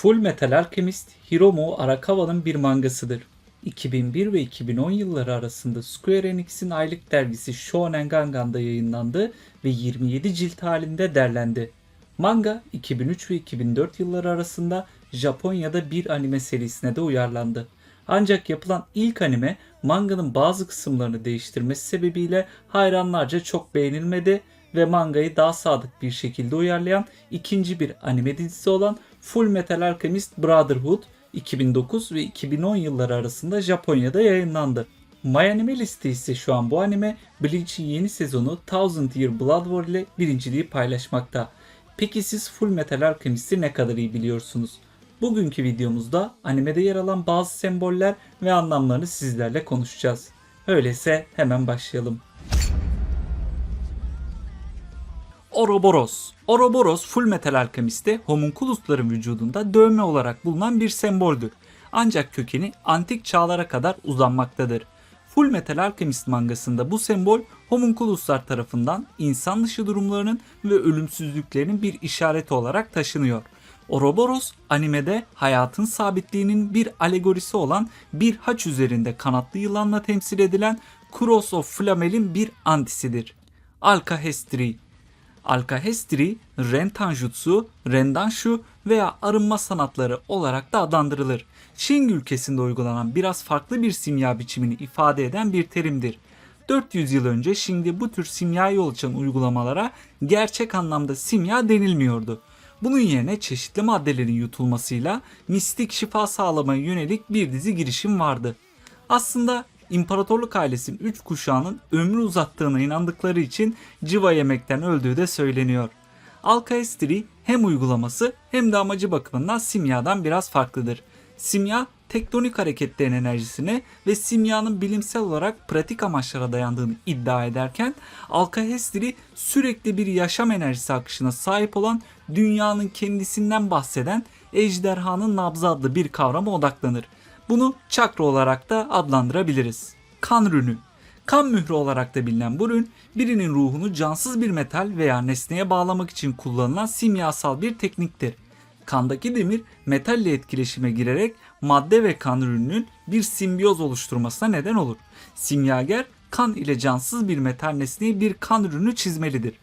Full Metal Alchemist Hiromu Arakawa'nın bir mangasıdır. 2001 ve 2010 yılları arasında Square Enix'in aylık dergisi Shonen Gangan'da yayınlandı ve 27 cilt halinde derlendi. Manga 2003 ve 2004 yılları arasında Japonya'da bir anime serisine de uyarlandı. Ancak yapılan ilk anime manganın bazı kısımlarını değiştirmesi sebebiyle hayranlarca çok beğenilmedi ve mangayı daha sadık bir şekilde uyarlayan ikinci bir anime dizisi olan Full Metal Alchemist Brotherhood 2009 ve 2010 yılları arasında Japonya'da yayınlandı. MyAnime liste ise şu an bu anime Bleach'in yeni sezonu Thousand Year Blood War ile birinciliği paylaşmakta. Peki siz Full Metal Alchemist'i ne kadar iyi biliyorsunuz? Bugünkü videomuzda animede yer alan bazı semboller ve anlamlarını sizlerle konuşacağız. Öyleyse hemen başlayalım. Ouroboros. Ouroboros Full Metal Alchemist'te homunculusların vücudunda dövme olarak bulunan bir semboldür. Ancak kökeni antik çağlara kadar uzanmaktadır. Full Metal Alchemist mangasında bu sembol homunculuslar tarafından insan dışı durumlarının ve ölümsüzlüklerinin bir işareti olarak taşınıyor. Ouroboros animede hayatın sabitliğinin bir alegorisi olan bir haç üzerinde kanatlı yılanla temsil edilen Cross of Flamel'in bir antisidir. Alkahestri Alkahestri, Rentanjutsu, Rendanshu veya arınma sanatları olarak da adlandırılır. Çin ülkesinde uygulanan biraz farklı bir simya biçimini ifade eden bir terimdir. 400 yıl önce şimdi bu tür simya yol açan uygulamalara gerçek anlamda simya denilmiyordu. Bunun yerine çeşitli maddelerin yutulmasıyla mistik şifa sağlamaya yönelik bir dizi girişim vardı. Aslında İmparatorluk ailesinin 3 kuşağının ömrü uzattığına inandıkları için civa yemekten öldüğü de söyleniyor. Alkaestri hem uygulaması hem de amacı bakımından simyadan biraz farklıdır. Simya tektonik hareketlerin enerjisine ve simyanın bilimsel olarak pratik amaçlara dayandığını iddia ederken Alkahestri sürekli bir yaşam enerjisi akışına sahip olan dünyanın kendisinden bahseden ejderhanın nabzı adlı bir kavrama odaklanır. Bunu çakra olarak da adlandırabiliriz. Kan rünü. Kan mührü olarak da bilinen bu rün, birinin ruhunu cansız bir metal veya nesneye bağlamak için kullanılan simyasal bir tekniktir. Kandaki demir metalle etkileşime girerek madde ve kan ürününün bir simbiyoz oluşturmasına neden olur. Simyager kan ile cansız bir metal nesneye bir kan ürünü çizmelidir.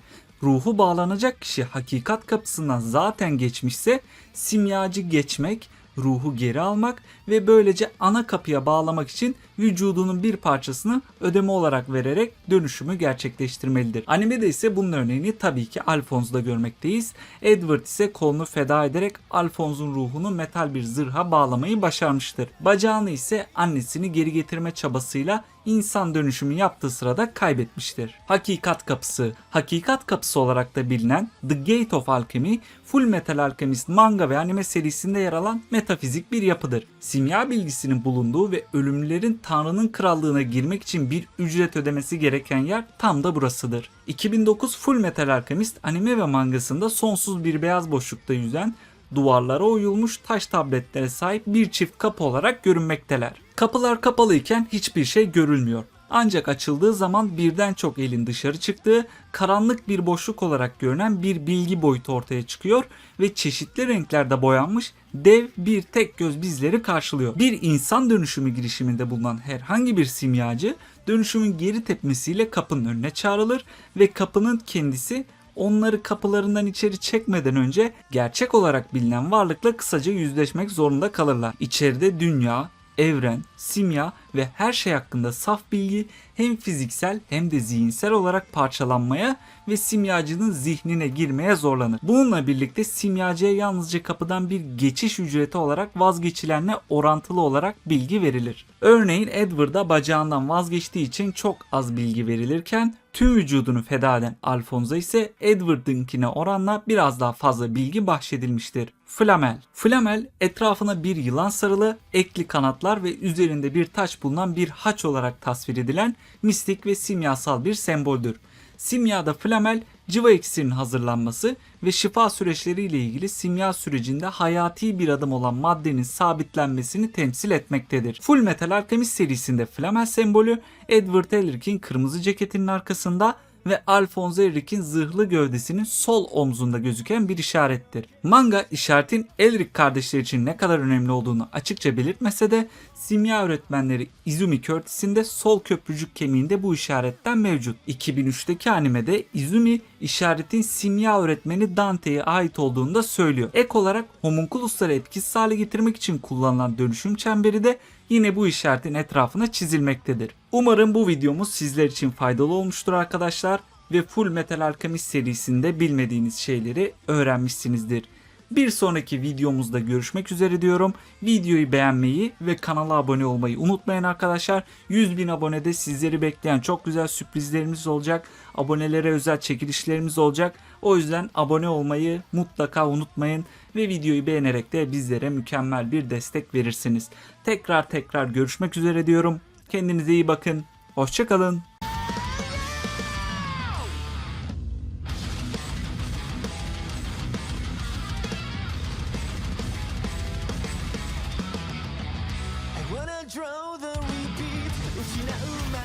Ruhu bağlanacak kişi hakikat kapısından zaten geçmişse simyacı geçmek, ruhu geri almak ve böylece ana kapıya bağlamak için vücudunun bir parçasını ödeme olarak vererek dönüşümü gerçekleştirmelidir. Animede ise bunun örneğini tabii ki Alphonse'da görmekteyiz. Edward ise kolunu feda ederek Alphonse'un ruhunu metal bir zırha bağlamayı başarmıştır. Bacağını ise annesini geri getirme çabasıyla insan dönüşümü yaptığı sırada kaybetmiştir. Hakikat kapısı. Hakikat kapısı olarak da bilinen The Gate of Alchemy, Full Metal Alchemist manga ve anime serisinde yer alan metafizik bir yapıdır. Simya bilgisinin bulunduğu ve ölümlülerin Tanrı'nın krallığına girmek için bir ücret ödemesi gereken yer tam da burasıdır. 2009 Full Metal Alchemist anime ve mangasında sonsuz bir beyaz boşlukta yüzen duvarlara oyulmuş taş tabletlere sahip bir çift kapı olarak görünmekteler. Kapılar kapalıyken hiçbir şey görülmüyor. Ancak açıldığı zaman birden çok elin dışarı çıktığı karanlık bir boşluk olarak görünen bir bilgi boyutu ortaya çıkıyor ve çeşitli renklerde boyanmış dev bir tek göz bizleri karşılıyor. Bir insan dönüşümü girişiminde bulunan herhangi bir simyacı dönüşümün geri tepmesiyle kapının önüne çağrılır ve kapının kendisi onları kapılarından içeri çekmeden önce gerçek olarak bilinen varlıkla kısaca yüzleşmek zorunda kalırlar. İçeride dünya, evren, simya ve her şey hakkında saf bilgi hem fiziksel hem de zihinsel olarak parçalanmaya ve simyacının zihnine girmeye zorlanır. Bununla birlikte simyacıya yalnızca kapıdan bir geçiş ücreti olarak vazgeçilenle orantılı olarak bilgi verilir. Örneğin Edward'a bacağından vazgeçtiği için çok az bilgi verilirken tüm vücudunu feda eden Alfonso ise Edward'ınkine oranla biraz daha fazla bilgi bahşedilmiştir. Flamel. Flamel etrafına bir yılan sarılı, ekli kanatlar ve üzerinde bir taç bulunan bir haç olarak tasvir edilen mistik ve simyasal bir semboldür. Simyada flamel civa iksirinin hazırlanması ve şifa süreçleriyle ilgili simya sürecinde hayati bir adım olan maddenin sabitlenmesini temsil etmektedir. Full Metal Alchemist serisinde flamel sembolü Edward Elric'in kırmızı ceketinin arkasında ve Alfonso Enrique'in zırhlı gövdesinin sol omzunda gözüken bir işarettir. Manga işaretin Elric kardeşler için ne kadar önemli olduğunu açıkça belirtmese de simya öğretmenleri Izumi Curtis'in de sol köprücük kemiğinde bu işaretten mevcut. 2003'teki animede Izumi işaretin simya öğretmeni Dante'ye ait olduğunu da söylüyor. Ek olarak homunculusları etkisiz hale getirmek için kullanılan dönüşüm çemberi de yine bu işaretin etrafına çizilmektedir. Umarım bu videomuz sizler için faydalı olmuştur arkadaşlar ve Full Metal Alchemist serisinde bilmediğiniz şeyleri öğrenmişsinizdir. Bir sonraki videomuzda görüşmek üzere diyorum. Videoyu beğenmeyi ve kanala abone olmayı unutmayın arkadaşlar. 100 bin abonede sizleri bekleyen çok güzel sürprizlerimiz olacak. Abonelere özel çekilişlerimiz olacak. O yüzden abone olmayı mutlaka unutmayın ve videoyu beğenerek de bizlere mükemmel bir destek verirsiniz. Tekrar tekrar görüşmek üzere diyorum. Kendinize iyi bakın. Hoşçakalın.